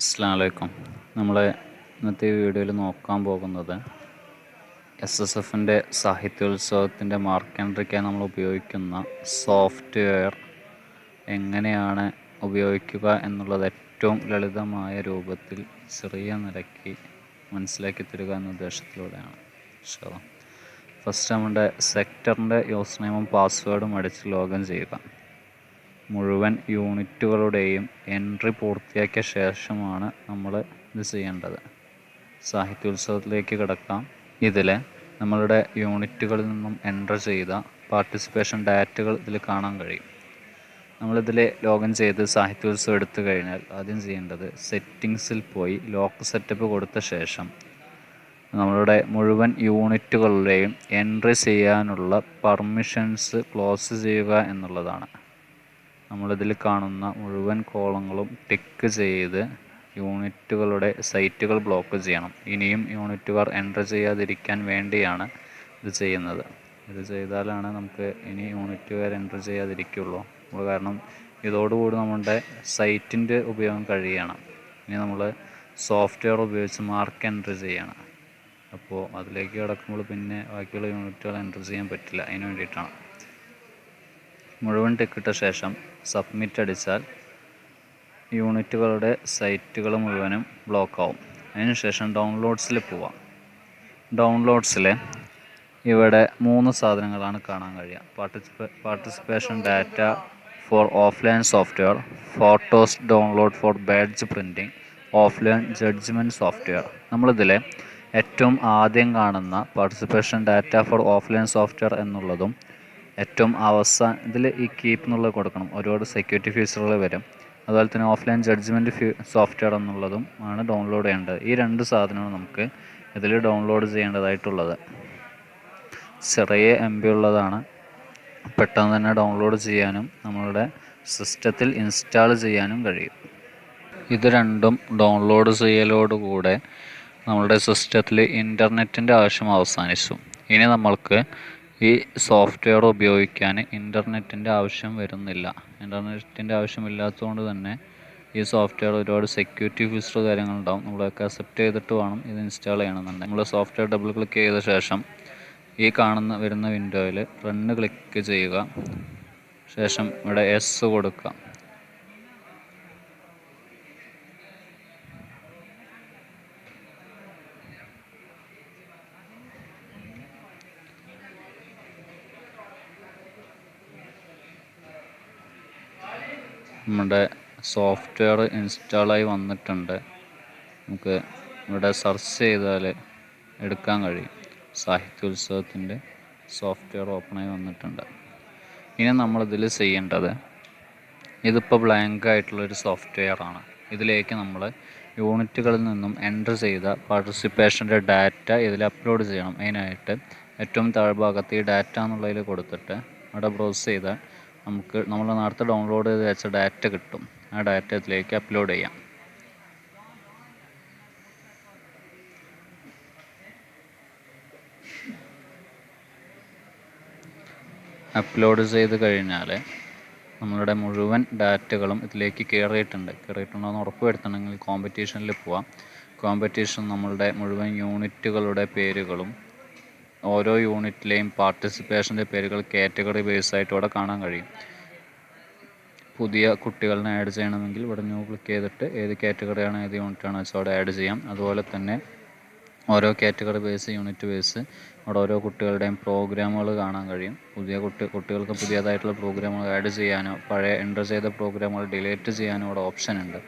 അസ്സാം വലൈക്കും നമ്മൾ ഇന്നത്തെ വീഡിയോയിൽ നോക്കാൻ പോകുന്നത് എസ് എസ് എഫിന്റെ സാഹിത്യോത്സവത്തിന്റെ മാർക്കൻട്രിക്കായി നമ്മൾ ഉപയോഗിക്കുന്ന സോഫ്റ്റ്വെയർ എങ്ങനെയാണ് ഉപയോഗിക്കുക എന്നുള്ളത് ഏറ്റവും ലളിതമായ രൂപത്തിൽ ചെറിയ നിലയ്ക്ക് മനസ്സിലാക്കി തരിക എന്ന ഉദ്ദേശത്തിലൂടെയാണ്. ഫസ്റ്റ് നമ്മുടെ സെക്ടറിന്റെ യൂസ് നെയിമും പാസ്വേഡും അടിച്ച് ലോഗിൻ ചെയ്യുക. മുഴുവൻ യൂണിറ്റുകളുടെയും എൻട്രി പൂർത്തിയാക്കിയ ശേഷമാണ് നമ്മൾ ഇത് ചെയ്യേണ്ടത്. സാഹിത്യോത്സവത്തിലേക്ക് കിടക്കാം. ഇതിൽ നമ്മളുടെ യൂണിറ്റുകളിൽ നിന്നും എന്റർ ചെയ്ത പാർട്ടിസിപ്പേഷൻ ഡാറ്റകൾ ഇതിൽ കാണാൻ കഴിയും. നമ്മളിതിൽ ലോഗിൻ ചെയ്ത് സാഹിത്യോത്സവം എടുത്തു കഴിഞ്ഞാൽ ആദ്യം ചെയ്യേണ്ടത് സെറ്റിങ്സിൽ പോയി ലോക്ക് സെറ്റപ്പ് കൊടുത്ത ശേഷം നമ്മളുടെ മുഴുവൻ യൂണിറ്റുകളുടെയും എൻട്രി ചെയ്യാനുള്ള പെർമിഷൻസ് ക്ലോസ് ചെയ്യുക എന്നുള്ളതാണ്. നമ്മളിതിൽ കാണുന്ന മുഴുവൻ കോളങ്ങളും ടിക്ക് ചെയ്ത് യൂണിറ്റുകളുടെ സൈറ്റുകൾ ബ്ലോക്ക് ചെയ്യണം. ഇനിയും യൂണിറ്റുകാർ എന്റർ ചെയ്യാതിരിക്കാൻ വേണ്ടിയാണ് ഇത് ചെയ്യുന്നത്. ഇത് ചെയ്താലാണ് നമുക്ക് ഇനി യൂണിറ്റുകാർ എന്റർ ചെയ്യാതിരിക്കുള്ളൂ. കാരണം ഇതോടുകൂടി നമ്മുടെ സൈറ്റിന്റെ ഉപയോഗം കഴിയണം. ഇനി നമ്മൾ സോഫ്റ്റ്വെയർ ഉപയോഗിച്ച് മാർക്ക് എന്റർ ചെയ്യണം. അപ്പോൾ അതിലേക്ക് കിടക്കുമ്പോൾ പിന്നെ ബാക്കിയുള്ള യൂണിറ്റുകൾ എന്റർ ചെയ്യാൻ പറ്റില്ല. അതിന് വേണ്ടിയിട്ടാണ്. മുഴുവൻ ടിക്കിട്ട ശേഷം സബ്മിറ്റ് അടിച്ചാൽ യൂണിറ്റുകളുടെ സൈറ്റുകൾ മുഴുവനും ബ്ലോക്ക് ആവും അതിനുശേഷം ഡൗൺലോഡ്സിൽ പോവാം. ഡൗൺലോഡ്സിൽ ഇവിടെ മൂന്ന് സാധനങ്ങളാണ് കാണാൻ കഴിയുക. പാർട്ടിസിപ്പേ participation data for offline software photos download for badge printing offline judgement software നമ്മളിതിൽ ഏറ്റവും ആദ്യം കാണുന്ന participation data for offline software എന്നുള്ളതും ഏറ്റവും അവസാന ഇതിൽ ഈ കീപ്പ് എന്നുള്ളത് കൊടുക്കണം. ഒരുപാട് സെക്യൂരിറ്റി ഫീച്ചറുകൾ വരും. അതുപോലെ തന്നെ ഓഫ്ലൈൻ ജഡ്ജ്മെന്റ് ഫ്യൂ സോഫ്റ്റ്വെയർ എന്നുള്ളതും ആണ് ഡൗൺലോഡ് ചെയ്യേണ്ടത്. ഈ രണ്ട് സാധനമാണ് നമുക്ക് ഇതിൽ ഡൗൺലോഡ് ചെയ്യേണ്ടതായിട്ടുള്ളത്. ചെറിയ എം ബി ഉള്ളതാണ്. പെട്ടെന്ന് തന്നെ ഡൗൺലോഡ് ചെയ്യാനും നമ്മളുടെ സിസ്റ്റത്തിൽ ഇൻസ്റ്റാൾ ചെയ്യാനും കഴിയും. ഇത് രണ്ടും ഡൗൺലോഡ് ചെയ്യലോടുകൂടെ നമ്മളുടെ സിസ്റ്റത്തിൽ ഇന്റർനെറ്റിന്റെ ആവശ്യം അവസാനിച്ചു. ഇനി നമ്മൾക്ക് ഈ സോഫ്റ്റ്വെയർ ഉപയോഗിക്കാൻ ഇന്റർനെറ്റിന്റെ ആവശ്യം വരുന്നില്ല. ഇന്റർനെറ്റിന്റെ ആവശ്യമില്ലാത്തതുകൊണ്ട് തന്നെ ഈ സോഫ്റ്റ്വെയർ ഒരുപാട് സെക്യൂരിറ്റി ഫീച്ചർ കാര്യങ്ങളുണ്ടാവും. നമ്മളൊക്കെ അക്സെപ്റ്റ് ചെയ്തിട്ട് വേണം ഇത് ഇൻസ്റ്റാൾ ചെയ്യണമെന്നുണ്ട്. നമ്മൾ സോഫ്റ്റ്വെയർ ഡബിൾ ക്ലിക്ക് ചെയ്ത ശേഷം ഈ കാണുന്ന വരുന്ന വിൻഡോയിൽ റണ്ണ് ക്ലിക്ക് ചെയ്യുക. ശേഷം ഇവിടെ എസ് കൊടുക്കുക. നമ്മുടെ സോഫ്റ്റ്വെയർ ഇൻസ്റ്റാളായി വന്നിട്ടുണ്ട്. നമുക്ക് ഇവിടെ സെർച്ച് ചെയ്താൽ എടുക്കാൻ കഴിയും. സാഹിത്യോത്സവത്തിന്റെ സോഫ്റ്റ്വെയർ ഓപ്പണായി വന്നിട്ടുണ്ട്. ഇനി നമ്മളിതിൽ ചെയ്യേണ്ടത് ഇതിപ്പോൾ ബ്ലാങ്ക് ആയിട്ടുള്ളൊരു സോഫ്റ്റ്വെയർ ആണ്. ഇതിലേക്ക് നമ്മൾ യൂണിറ്റുകളിൽ നിന്നും എന്റർ ചെയ്ത പാർട്ടിസിപ്പേഷന്റെ ഡാറ്റ ഇതിൽ അപ്ലോഡ് ചെയ്യണം. അതിനായിട്ട് ഏറ്റവും താഴ്ഭാഗത്ത് ഈ ഡാറ്റ എന്നുള്ളതിൽ കൊടുത്തിട്ട് അവിടെ ബ്രൗസ് ചെയ്താൽ നമുക്ക് നമ്മൾ നേരത്തെ ഡൗൺലോഡ് ചെയ്ത് വെച്ച ഡാറ്റ കിട്ടും. ആ ഡാറ്റ ഇതിലേക്ക് അപ്ലോഡ് ചെയ്യാം. അപ്ലോഡ് ചെയ്ത് കഴിഞ്ഞാൽ നമ്മളുടെ മുഴുവൻ ഡാറ്റകളും ഇതിലേക്ക് കയറിയിട്ടുണ്ട് കയറിയിട്ടുണ്ടോ എന്ന് ഉറപ്പ് വരുത്തണമെങ്കിൽ കോമ്പറ്റീഷനിൽ പോവാം. കോമ്പറ്റീഷൻ നമ്മളുടെ മുഴുവൻ യൂണിറ്റുകളുടെ പേരുകളും ഓരോ യൂണിറ്റിലെയും പാർട്ടിസിപ്പേഷന്റെ പേരുകൾ കാറ്റഗറി ബേസ് ആയിട്ട് ഇവിടെ കാണാൻ കഴിയും. പുതിയ കുട്ടികളെ ആഡ് ചെയ്യണമെങ്കിൽ ഇവിടെ ന്യൂ ക്ലിക്ക് ചെയ്തിട്ട് ഏത് കാറ്റഗറിയാണ് ഏത് യൂണിറ്റാണ് വെച്ചാൽ അവിടെ ആഡ് ചെയ്യാം. അതുപോലെ തന്നെ ഓരോ കാറ്റഗറി ബേസ് യൂണിറ്റ് ബേസ് അവിടെ ഓരോ കുട്ടികളുടെയും പ്രോഗ്രാമുകൾ കാണാൻ കഴിയും. പുതിയ കുട്ടി കുട്ടികൾക്ക് പുതിയതായിട്ടുള്ള പ്രോഗ്രാമുകൾ ആഡ് ചെയ്യാനോ പഴയ എന്റർ ചെയ്ത പ്രോഗ്രാമുകൾ ഡിലീറ്റ് ചെയ്യാനോ ഇവിടെ ഓപ്ഷൻ ഉണ്ട്.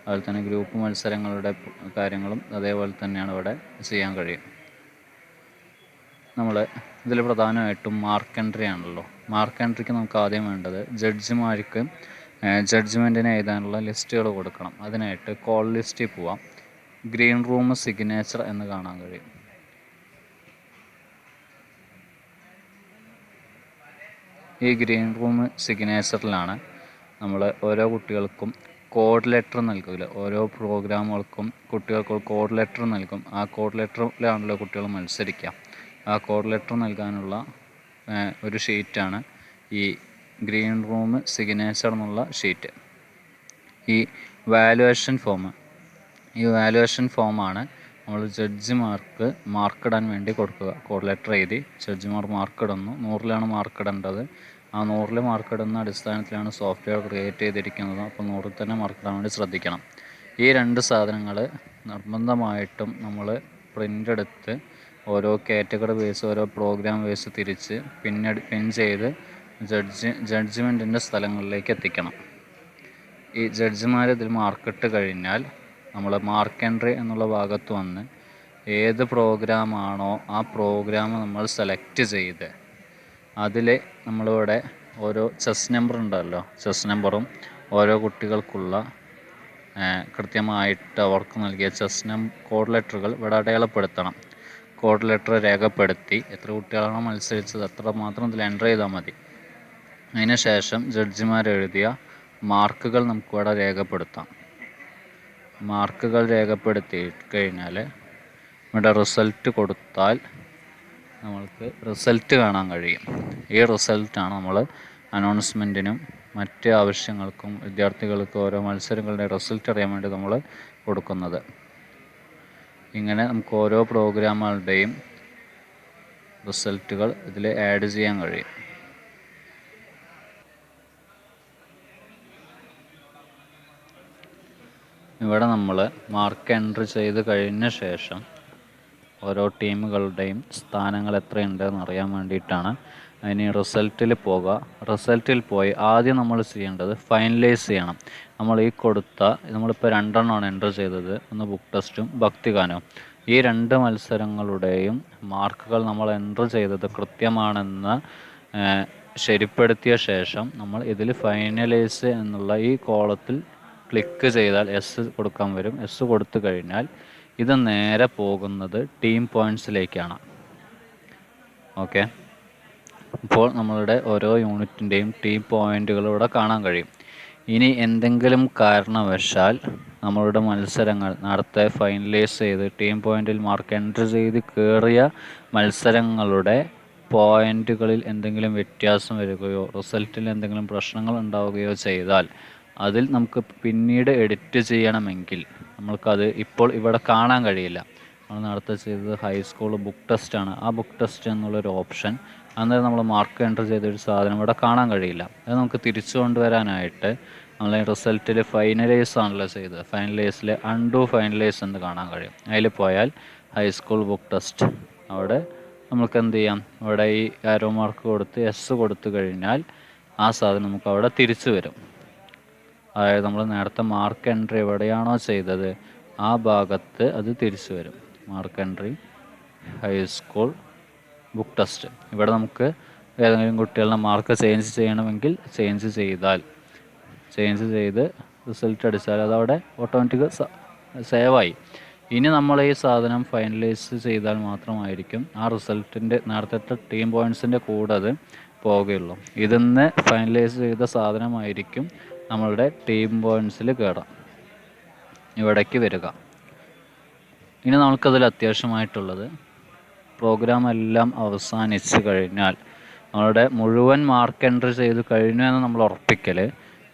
അതുപോലെ തന്നെ ഗ്രൂപ്പ് മത്സരങ്ങളുടെ കാര്യങ്ങളും അതേപോലെ തന്നെയാണ് ഇവിടെ ചെയ്യാൻ കഴിയും. നമ്മൾ ഇതിൽ പ്രധാനമായിട്ടും മാർക്ക് എൻട്രി ആണല്ലോ. മാർക്ക് എൻട്രിക്ക് നമുക്ക് ആദ്യം വേണ്ടത് ജഡ്ജിമാർക്ക് ജഡ്ജ്മെന്റിന് എഴുതാനുള്ള ലിസ്റ്റുകൾ കൊടുക്കണം. അതിനായിട്ട് കോൾ ലിസ്റ്റിൽ പോവാം. ഗ്രീൻ റൂം സിഗ്നേച്ചർ എന്ന് കാണാൻ കഴിയും. ഈ ഗ്രീൻ റൂം സിഗ്നേച്ചറിലാണ് നമ്മൾ ഓരോ കുട്ടികൾക്കും കോഡ് ലെറ്റർ നൽകില്ല ഓരോ പ്രോഗ്രാമുകൾക്കും കുട്ടികൾക്ക് കോഡ് ലെറ്റർ നൽകും. ആ കോഡ് ലെറ്ററിലാണല്ലോ കുട്ടികൾ മത്സരിക്കുക. ആ കോഡ് ലെറ്റർ നൽകാനുള്ള ഒരു ഷീറ്റാണ് ഈ ഗ്രീൻ റൂം സിഗ്നേച്ചർ എന്നുള്ള ഷീറ്റ്. ഈ വാലുവേഷൻ ഫോം ഈ വാലുവേഷൻ ഫോമാണ് നമ്മൾ ജഡ്ജിമാർക്ക് മാർക്കിടാൻ വേണ്ടി കൊടുക്കുക. കോഡ് ലെറ്റർ എഴുതി ജഡ്ജിമാർ മാർക്കിടുന്നു നൂറിലാണ് മാർക്കിടേണ്ടത് ആ നൂറിൽ മാർക്കിടുന്ന അടിസ്ഥാനത്തിലാണ് സോഫ്റ്റ്വെയർ ക്രിയേറ്റ് ചെയ്തിരിക്കുന്നത്. അപ്പോൾ നൂറിൽ തന്നെ മാർക്കിടാൻ വേണ്ടി ശ്രദ്ധിക്കണം. ഈ രണ്ട് സാധനങ്ങൾ നിർബന്ധമായിട്ടും നമ്മൾ പ്രിന്റ് എടുത്ത് ഓരോ കാറ്റഗറി ബേസ് ഓരോ പ്രോഗ്രാം ബേസ് തിരിച്ച് പിന്നെ പിൻ ചെയ്ത് ജഡ്ജ് ജഡ്ജ്മെന്റിന്റെ സ്ഥലങ്ങളിലേക്ക് എത്തിക്കണം. ഈ ജഡ്ജിമാർ ഇതിൽ മാർക്കിട്ട് കഴിഞ്ഞാൽ നമ്മൾ മാർക്ക് എൻട്രി എന്നുള്ള ഭാഗത്ത് വന്ന് ഏത് പ്രോഗ്രാമാണോ ആ പ്രോഗ്രാം നമ്മൾ സെലക്ട് ചെയ്ത് അതിൽ നമ്മളിവിടെ ഓരോ ചെസ് നമ്പർ ഉണ്ടല്ലോ. ചെസ് നമ്പറും ഓരോ കുട്ടികൾക്കുള്ള കൃത്യമായിട്ട് അവർക്ക് നൽകിയ ചെസ് നം കോഡ് ലെറ്ററുകൾ ഇവിടെ അടയാളപ്പെടുത്തണം. കോഡ് ലെറ്റർ രേഖപ്പെടുത്തി എത്ര കുട്ടികളാണോ മത്സരിച്ചത് അത്ര മാത്രം ഇതിൽ എന്റർ ചെയ്താൽ മതി. അതിന് ശേഷം ജഡ്ജിമാർ എഴുതിയ മാർക്കുകൾ നമുക്കിവിടെ രേഖപ്പെടുത്താം. മാർക്കുകൾ രേഖപ്പെടുത്തി കഴിഞ്ഞാൽ ഇവിടെ റിസൾട്ട് കൊടുത്താൽ നമ്മൾക്ക് റിസൾട്ട് കാണാൻ കഴിയും. ഈ റിസൾട്ടാണ് നമ്മൾ അനൗൺസ്മെന്റിനും മറ്റ് ആവശ്യങ്ങൾക്കും വിദ്യാർത്ഥികൾക്ക് ഓരോ മത്സരങ്ങളുടെ റിസൾട്ട് അറിയാൻ വേണ്ടി നമ്മൾ കൊടുക്കുന്നത്. ഇങ്ങനെ നമുക്ക് ഓരോ പ്രോഗ്രാമുകളുടെയും റിസൾട്ടുകൾ ഇതിൽ ആഡ് ചെയ്യാൻ കഴിയും. ഇവിടെ നമ്മൾ മാർക്ക് എൻട്രി ചെയ്ത് കഴിഞ്ഞ ശേഷം ഓരോ ടീമുകളുടെയും സ്ഥാനങ്ങൾ എത്രയുണ്ടെന്ന് അറിയാൻ വേണ്ടിയിട്ടാണ് അതിന് റിസൾട്ടിൽ പോകുക റിസൾട്ടിൽ പോയി ആദ്യം നമ്മൾ ചെയ്യേണ്ടത് ഫൈനലൈസ് ചെയ്യണം. നമ്മൾ ഈ കൊടുത്ത നമ്മളിപ്പോൾ രണ്ടെണ്ണമാണ് എന്റർ ചെയ്തത്. ഒന്ന് ബുക്ക് ടെസ്റ്റും ഭക്തിഗാനവും ഈ രണ്ട് മത്സരങ്ങളുടെയും മാർക്കുകൾ നമ്മൾ എന്റർ ചെയ്തത് കൃത്യമാണെന്ന് ശരിപ്പെടുത്തിയ ശേഷം നമ്മൾ ഇതിൽ ഫൈനലൈസ് എന്നുള്ള ഈ കോളത്തിൽ ക്ലിക്ക് ചെയ്താൽ എസ് കൊടുക്കാൻ വരും. എസ് കൊടുത്തു കഴിഞ്ഞാൽ ഇത് നേരെ പോകുന്നത് ടീം പോയിൻസിലേക്കാണ് ഓക്കെ ഇപ്പോൾ നമ്മളുടെ ഓരോ യൂണിറ്റിന്റെയും ടീം പോയിന്റുകൾ ഇവിടെ കാണാൻ കഴിയും. ഇനി എന്തെങ്കിലും കാരണവശാൽ നമ്മളുടെ മത്സരങ്ങൾ നടത്തെ ഫൈനലൈസ് ചെയ്ത് ടീം പോയിന്റിൽ മാർക്ക് എൻട്രി ചെയ്ത് കയറിയ മത്സരങ്ങളുടെ പോയിന്റുകളിൽ എന്തെങ്കിലും വ്യത്യാസം വരികയോ റിസൾട്ടിൽ എന്തെങ്കിലും പ്രശ്നങ്ങൾ ഉണ്ടാവുകയോ ചെയ്താൽ അതിൽ നമുക്ക് പിന്നീട് എഡിറ്റ് ചെയ്യണമെങ്കിൽ നമ്മൾക്കത് ഇപ്പോൾ ഇവിടെ കാണാൻ കഴിയില്ല. നമ്മൾ നടത്തെ ചെയ്തത് ഹൈസ്കൂൾ ബുക്ക് ടെസ്റ്റാണ് ആ ബുക്ക് ടെസ്റ്റ് എന്നുള്ളൊരു ഓപ്ഷൻ അന്നേരം നമ്മൾ മാർക്ക് എന്റർ ചെയ്തൊരു സാധനം ഇവിടെ കാണാൻ കഴിയില്ല. അത് നമുക്ക് തിരിച്ചു കൊണ്ടുവരാനായിട്ട് നമ്മൾ റിസൾട്ടിൽ ഫൈനലൈസ് ആണല്ലോ ചെയ്തത്. ഫൈനലൈസിൽ അൺഡു ഫൈനലൈസ് എന്ന് കാണാൻ കഴിയും. അതിൽ പോയാൽ ഹൈസ്കൂൾ ബുക്ക് ടെസ്റ്റ് അവിടെ നമുക്ക് എന്ത് ചെയ്യാം? അവിടെ ഈ ആരോ മാർക്ക് കൊടുത്ത് എസ് കൊടുത്തു കഴിഞ്ഞാൽ ആ സാധനം നമുക്ക് അവിടെ തിരിച്ചു വരും. അതായത് നമ്മൾ നേരത്തെ മാർക്ക് എൻട്രി എവിടെയാണോ ചെയ്തത് ആ ഭാഗത്ത് അത് തിരിച്ചു വരും. Mark entry high school book test ഇവിടെ നമുക്ക് ഏതെങ്കിലും കുട്ടികളുടെ മാർക്ക് ചേഞ്ച് ചെയ്യണമെങ്കിൽ ചേഞ്ച് ചെയ്താൽ ചേഞ്ച് ചെയ്ത് റിസൾട്ട് അടിച്ചാൽ അതവിടെ ഓട്ടോമാറ്റിക് സേവായി ഇനി നമ്മൾ ഈ സാധനം ഫൈനലൈസ് ചെയ്താൽ മാത്രമായിരിക്കും ആ റിസൾട്ടിന്റെ നേരത്തെ ടീം പോയിൻസിന്റെ കൂടെ അത് പോവുകയുള്ളൂ ഇതിന്ന് ഫൈനലൈസ് ചെയ്ത സാധനമായിരിക്കും നമ്മളുടെ ടീം പോയിൻസിൽ കയറാം ഇവിടേക്ക് വരിക. ഇനി നമുക്കതിൽ അത്യാവശ്യമായിട്ടുള്ളത് പ്രോഗ്രാം എല്ലാം അവസാനിച്ച് കഴിഞ്ഞാൽ നമ്മളുടെ മുഴുവൻ മാർക്ക് എൻട്രി ചെയ്ത് കഴിഞ്ഞു എന്ന് നമ്മൾ ഉറപ്പിക്കൽ.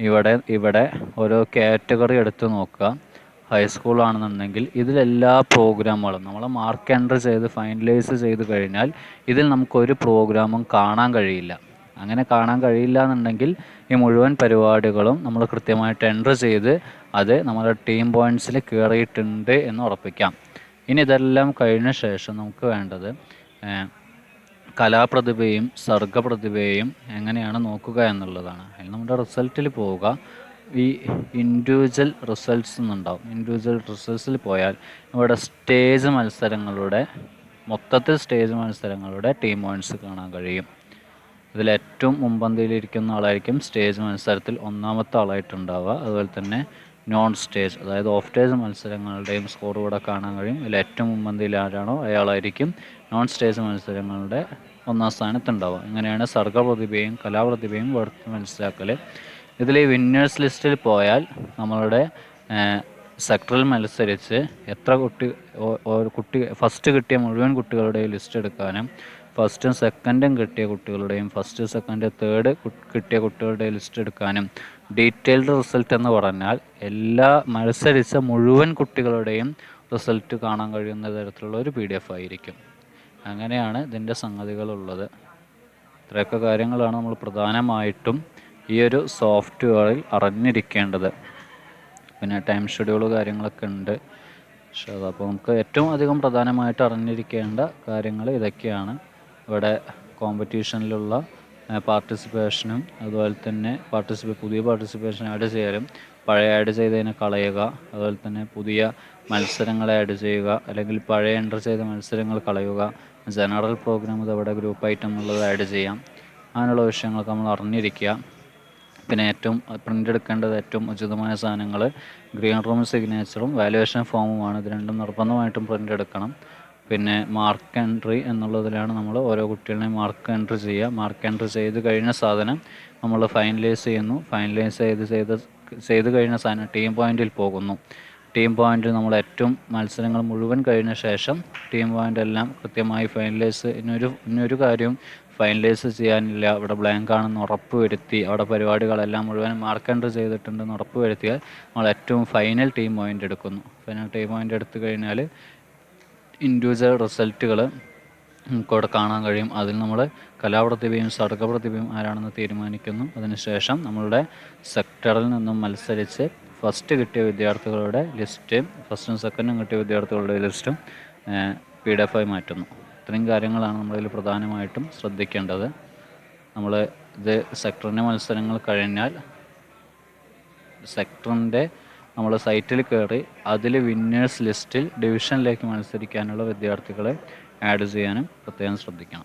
ഇവിടെ ഇവിടെ ഓരോ കാറ്റഗറി എടുത്ത് നോക്കുക. ഹൈസ്കൂൾ ആണെന്നുണ്ടെങ്കിൽ ഇതിലെല്ലാ പ്രോഗ്രാമുകളും നമ്മൾ മാർക്ക് എൻട്രി ചെയ്ത് ഫൈനലൈസ് ചെയ്ത് കഴിഞ്ഞാൽ ഇതിൽ നമുക്കൊരു പ്രോഗ്രാമും കാണാൻ കഴിയില്ല. അങ്ങനെ കാണാൻ കഴിയില്ല എന്നുണ്ടെങ്കിൽ ഈ മുഴുവൻ പരിപാടികളും നമ്മൾ കൃത്യമായിട്ട് എൻട്രി ചെയ്ത് അത് നമ്മുടെ ടീം പോയിന്റ്സിൽ കയറിയിട്ടുണ്ട് എന്ന് ഉറപ്പിക്കാം. ഇനി ഇതെല്ലാം കഴിഞ്ഞ ശേഷം നമുക്ക് വേണ്ടത് കലാപ്രതിഭയും സർഗപ്രതിഭയും എങ്ങനെയാണ് നോക്കുക എന്നുള്ളതാണ്. അതിൽ നമ്മുടെ റിസൾട്ടിൽ പോവുക. ഈ ഇൻഡിവിജ്വൽ റിസൾട്ട്സ് എന്നുണ്ടാവും. ഇൻഡിവിജ്വൽ റിസൾട്ട്സിൽ പോയാൽ ഇവിടെ സ്റ്റേജ് മത്സരങ്ങളുടെ മൊത്തത്തിൽ സ്റ്റേജ് മത്സരങ്ങളുടെ ടീം പോയിന്റ്സ് കാണാൻ കഴിയും. ഇതിൽ ഏറ്റവും മുമ്പന്തിയിലിരിക്കുന്ന ആളായിരിക്കും സ്റ്റേജ് മത്സരത്തിൽ ഒന്നാമത്തെ ആളായിട്ടുണ്ടാവുക. അതുപോലെ തന്നെ നോൺ സ്റ്റേജ് അതായത് ഓഫ് സ്റ്റേജ് മത്സരങ്ങളുടെയും സ്കോർ ഇവിടെ കാണാൻ കഴിയും. ഇതിൽ ഏറ്റവും മുമ്പന്തിയിൽ ആരാണോ അയാളായിരിക്കും നോൺ സ്റ്റേജ് മത്സരങ്ങളുടെ ഒന്നാം സ്ഥാനത്തുണ്ടാവുക. ഇങ്ങനെയാണ് സർഗപ്രതിഭയും കലാപ്രതിഭയും മനസ്സിലാക്കൽ ഇതിൽ വിന്നേഴ്സ് ലിസ്റ്റിൽ പോയാൽ നമ്മളുടെ സെക്ടറിൽ മത്സരിച്ച് എത്ര കുട്ടി കുട്ടി ഫസ്റ്റ് കിട്ടിയ മുഴുവൻ കുട്ടികളുടെയും ലിസ്റ്റ് എടുക്കാനും ഫസ്റ്റും സെക്കൻഡും കിട്ടിയ കുട്ടികളുടെയും ഫസ്റ്റ് സെക്കൻഡ് തേർഡ് കിട്ടിയ കുട്ടികളുടെ ലിസ്റ്റ് എടുക്കാനും ഡീറ്റെയിൽഡ് റിസൾട്ട് എന്ന് പറഞ്ഞാൽ എല്ലാ മത്സരിച്ച മുഴുവൻ കുട്ടികളുടെയും റിസൾട്ട് കാണാൻ കഴിയുന്ന തരത്തിലുള്ള ഒരു പി ഡി എഫ് ആയിരിക്കും. അങ്ങനെയാണ് ഇതിന്റെ സംഗതികളുള്ളത്. ഇത്രയൊക്കെ കാര്യങ്ങളാണ് നമ്മൾ പ്രധാനമായിട്ടും ഈ ഒരു സോഫ്റ്റ്വെയറിൽ അറിഞ്ഞിരിക്കേണ്ടത്. പിന്നെ ടൈം ഷെഡ്യൂൾ കാര്യങ്ങളൊക്കെ ഉണ്ട്. പക്ഷേ അപ്പോൾ നമുക്ക് ഏറ്റവും അധികം പ്രധാനമായിട്ട് അറിഞ്ഞിരിക്കേണ്ട കാര്യങ്ങൾ ഇതൊക്കെയാണ്. ഇവിടെ കോമ്പറ്റീഷനിലുള്ള പാർട്ടിസിപ്പേഷനും അതുപോലെ തന്നെ പാർട്ടിസിപ്പേ പുതിയ പാർട്ടിസിപ്പേഷൻ ആഡ് ചെയ്യാനും പഴയ ആഡ് ചെയ്തതിനെ കളയുക അതുപോലെ തന്നെ പുതിയ മത്സരങ്ങളെ ആഡ് ചെയ്യുക അല്ലെങ്കിൽ പഴയ എന്റർ ചെയ്ത മത്സരങ്ങൾ കളയുക ജനറൽ പ്രോഗ്രാം ഇതവിടെ ഗ്രൂപ്പ് ഐറ്റം ഉള്ളത് ആഡ് ചെയ്യാം. അങ്ങനെയുള്ള വിഷയങ്ങളൊക്കെ നമ്മൾ അറിഞ്ഞിരിക്കുക. പിന്നെ ഏറ്റവും പ്രിന്റ് എടുക്കേണ്ടത് ഏറ്റവും ഉചിതമായ സാധനങ്ങൾ ഗ്രീൻ റൂം സിഗ്നേച്ചറും വാലുവേഷൻ ഫോമുമാണ് ഇത് രണ്ടും നിർബന്ധമായിട്ടും പ്രിന്റ് എടുക്കണം. പിന്നെ മാർക്ക് എൻട്രി എന്നുള്ളതിലാണ് നമ്മൾ ഓരോ കുട്ടികളെയും മാർക്ക് എൻട്രി ചെയ്യുക. മാർക്ക് എൻട്രി ചെയ്ത് കഴിഞ്ഞ സാധനം നമ്മൾ ഫൈനലൈസ് ചെയ്യുന്നു. ഫൈനലൈസ് ചെയ്ത് ചെയ്ത് ചെയ്ത് കഴിഞ്ഞ സാധനം ടീം പോയിന്റിൽ പോകുന്നു. ടീം പോയിന്റിൽ നമ്മൾ ഏറ്റവും മത്സരങ്ങൾ മുഴുവൻ കഴിഞ്ഞ ശേഷം ടീം പോയിന്റ് എല്ലാം കൃത്യമായി ഫൈനലൈസ് ഇനിയൊരു ഇനിയൊരു കാര്യവും ഫൈനലൈസ് ചെയ്യാനില്ല. അവിടെ ബ്ലാങ്ക് ആണെന്ന് ഉറപ്പ് വരുത്തി അവിടെ പരിപാടികളെല്ലാം മുഴുവൻ മാർക്ക് എൻട്രി ചെയ്തിട്ടുണ്ടെന്ന് ഉറപ്പ് വരുത്തിയാൽ നമ്മൾ ഏറ്റവും ഫൈനൽ ടീം പോയിന്റ് എടുക്കുന്നു. ഫൈനൽ ടീം പോയിന്റ് എടുത്തു കഴിഞ്ഞാൽ ഇൻഡിവിജ്വൽ റിസൾട്ടുകൾ നമുക്കവിടെ കാണാൻ കഴിയും. അതിൽ നമ്മൾ കലാപ്രതിഭയും സർഗപ്രതിഭയും ആരാണെന്ന് തീരുമാനിക്കുന്നു. അതിനുശേഷം നമ്മളുടെ സെക്ടറിൽ നിന്നും മത്സരിച്ച് ഫസ്റ്റ് കിട്ടിയ വിദ്യാർത്ഥികളുടെ ലിസ്റ്റ് ഫസ്റ്റും സെക്കൻഡും കിട്ടിയ വിദ്യാർത്ഥികളുടെ ലിസ്റ്റും പി ഡി എഫ് ആയി മാറ്റുന്നു. ഇത്രയും കാര്യങ്ങളാണ് നമ്മളിൽ പ്രധാനമായിട്ടും ശ്രദ്ധിക്കേണ്ടത്. നമ്മൾ ഇത് സെക്ടറിന്റെ മത്സരങ്ങൾ കഴിഞ്ഞാൽ സെക്ടറിന്റെ നമ്മൾ സൈറ്റിൽ കയറി അതിൽ വിന്നേഴ്സ് ലിസ്റ്റിൽ ഡിവിഷനിലേക്ക് മത്സരിക്കാനുള്ള വിദ്യാർത്ഥികളെ ആഡ് ചെയ്യാനും പ്രത്യേകം ശ്രദ്ധിക്കണം.